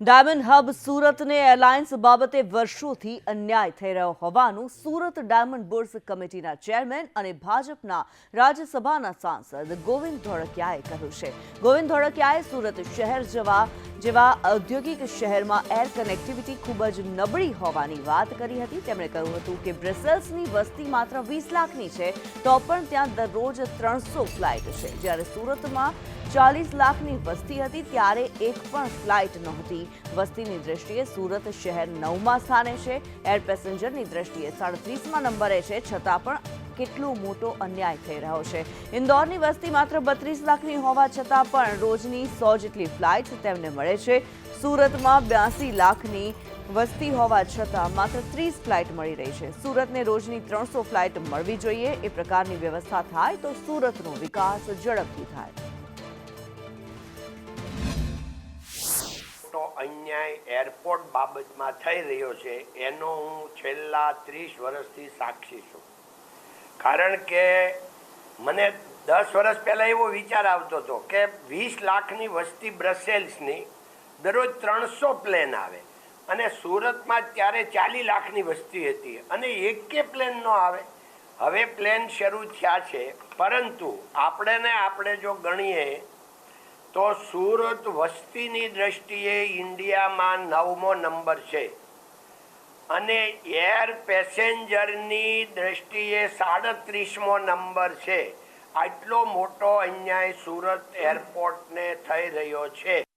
Diamond hub સુરતને airlines બાબતે વર્ષોથી અન્યાય થઈ રહ્યો હોવાનું સુરત ડાયમંડ બુર્સ કમિટીના ચેરમેન અને ભાજપના રાજ્યસભાના સાંસદ ગોવિંદ ધોળકિયાએ કહ્યું છે. ગોવિંદ ધોળકિયાએ સુરત શહેર જેવા જેવા ઔદ્યોગિક શહેરમાં એર કનેક્ટિવિટી ખૂબ જ નબળી હોવાની વાત કરી હતી. તેમણે કહ્યું હતું કે બ્રસેલ્સની વસ્તી માત્ર વીસ લાખની છે, તો પણ ત્યાં દરરોજ ત્રણસો ફ્લાઇટ છે. જ્યારે સુરતમાં ચાલીસ લાખની વસ્તી હતી, ત્યારે એક પણ ફ્લાઇટ નહોતી. વસ્તીની દ્રષ્ટિએ સુરત શહેર નવમા સ્થાને છે એર પેસેન્જરની દ્રષ્ટિએ સાડત્રીસમાં નંબરે છે, છતાં પણ કેટલો મોટો અન્યાય થઈ રહ્યો છે. ઇન્દોરની વસ્તી માત્ર બત્રીસ લાખની હોવા છતાં પણ રોજની સો જેટલી ફ્લાઇટ તેમને મળે છે. સુરતમાં બ્યાસી લાખની વસ્તી હોવા છતાં માત્ર ત્રીસ ફ્લાઇટ મળી રહી છે. સુરતને રોજની ત્રણસો ફ્લાઇટ મળવી જોઈએ. એ પ્રકારની વ્યવસ્થા થાય તો સુરતનો વિકાસ ઝડપથી થાય. તો અન્યાય એરપોર્ટ બાબતમાં થઈ રહ્યો છે. એનો હું છેલ્લા ત્રીસ વર્ષથી સાક્ષી છું. કારણ કે મને દસ વર્ષ પહેલાં એવો વિચાર આવતો હતો કે વીસ લાખની વસ્તી બ્રસેલ્સની દરરોજ ત્રણસો પ્લેન આવે અને સુરતમાં ત્યારે ચાલીસ લાખની વસ્તી હતી અને એકે પ્લેન ન આવે. હવે પ્લેન શરૂ થયા છે. પરંતુ આપણે ને આપણે જો ગણીએ તો સુરત વસ્તીની દ્રષ્ટિએ ઇન્ડિયામાં નવમો નંબર છે. અને એર પેસેન્જરની દ્રષ્ટિએ સાડત્રીસમો નંબર છે. આટલો મોટો અન્યાય સુરત એરપોર્ટને થઈ રહ્યો છે.